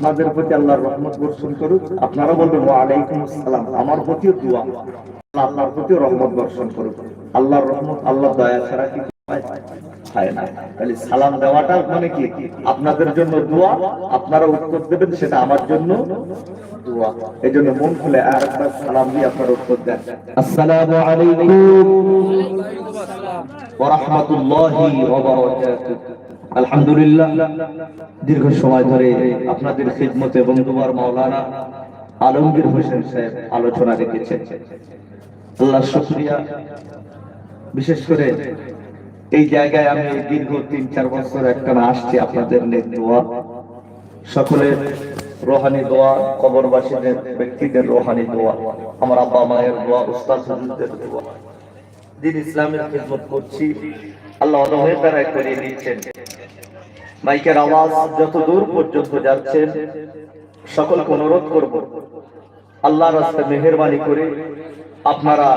আপনাদের প্রতি আল্লাহর রহমত বর্ষণ করুক। আপনারা বলবেন ওয়া আলাইকুম আসসালাম। আমার প্রতিও দোয়া। আপনার প্রতিও রহমত বর্ষণ করুক। আল্লাহর রহমত আল্লাহ দয়া ছাড়া কি হয়? সালাম দেওয়াটা মানে কি? আপনাদের জন্য দোয়া। আপনারা উত্তর দেবেন, সেটা আমার জন্য দোয়া। এই জন্য মন খুলে আর একটা সালাম দিয়ে আপনারা উত্তর দেন। আসসালামু আলাইকুম। ওয়া আলহামদুলিল্লাহ, দীর্ঘ সময় ধরে আপনাদের খিদমতে বন্ধুবার মাওলানা আলমগীর হোসেন সাহেব আলোচনা রেখেছেন। আল্লাহ শুকরিয়া। বিশেষ করে এই জায়গায় আমি দীর্ঘ তিন, চার বছর একটা আসছি আপনাদের নেক দোয়া। সকলের রোহানি দোয়া, কবরবাসীদের, ব্যক্তিদের রোহানি দোয়া, আমার আব্বা মায়ের দোয়া, উস্তাদ হুজুরদের দোয়া। দিন ইসলামের খিদমত করছি, আল্লাহ অদমের দ্বারা করিয়ে দিচ্ছেন মাইকের আওয়াজ যত দূর পর্যন্ত যাচ্ছেন সকলকে অনুরোধ করব আল্লাহ রাস্তায় মেহরবানি করে আপনারা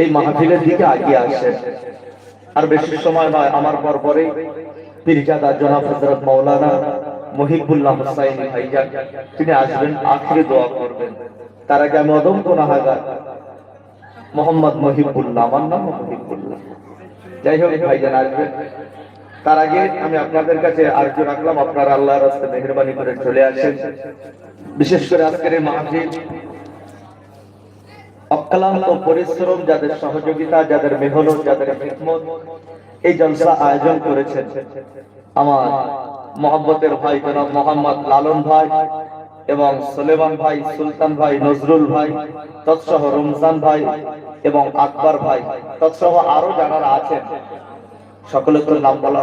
এই মাহফিলের দিকে আগিয়ে আসেন। আর বেশি সময় নয়, আমার পর পরে পীরজাদা জনাব হজরত মৌলানা মহিবুল্লাহ হুসাইন ভাইজান, তিনি আসবেন, আখিরে দোয়া করবেন। তার আগে আমি অদম গুনাহাগার, মোহাম্মদ মহিবুল্লাহ, আমার নাম মহিবুল্লাহ। যাই হোক ভাইজান, আসবেন। তার আগে আমি আপনাদের কাছে আর্য রাখলাম, আপনারা আল্লাহর রাস্তায় মেহরবানি করে চলে আসেন। বিশেষ করে আজকের মাহফিল, অক্লান্ত পরিশ্রম, যাদের সহযোগিতা, যাদের মেহনত, যাদের হিকমত, এই জলসা আয়োজন করেছেন আমার মোহাম্মতের ভাই জনাব মোহাম্মদ লালন ভাই এবং সুলেমান ভাই, সুলতান ভাই, নজরুল ভাই, তৎসহ রমজান ভাই এবং আকবর ভাই, তৎসহ আরও যারা আছেন সকলে তো নাম বলা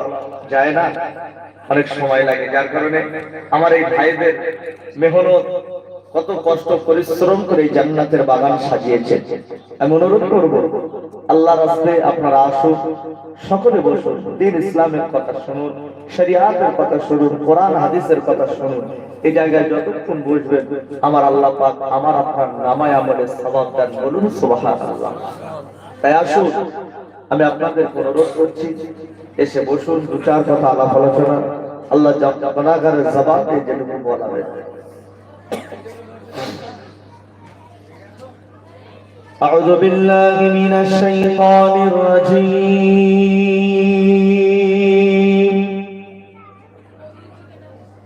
যায় না। অনেক সময় লাগে, যার কারণে আমার এই ভাইদের মেহনত, কত কষ্ট, পরিশ্রম করে জান্নাতের বাগান সাজিয়েছে আমি অনুরোধ করব আল্লাহ রাস্তায় আপনারা আসুন, সকলে বসুন, দিন ইসলামের কথা শুনুন, শরিয়াতের কথা শুনুন, কোরআন, হাদিসের কথা শুনুন। এই জায়গায় যতক্ষণ বসবেন, আমার আল্লাহ পাক আমার আপনার নামায় আমলের সবাব দান বলুন, সুবহানাল্লাহ। তাই আসুন আমি আপনাদের অনুরোধ করছি এসে বসুন দু চার কথা আলাপ আলোচনা আল্লাহ জবানাগারের জবানে যেটুকু বলাবেন أعوذ بالله من الشيطان الرجيم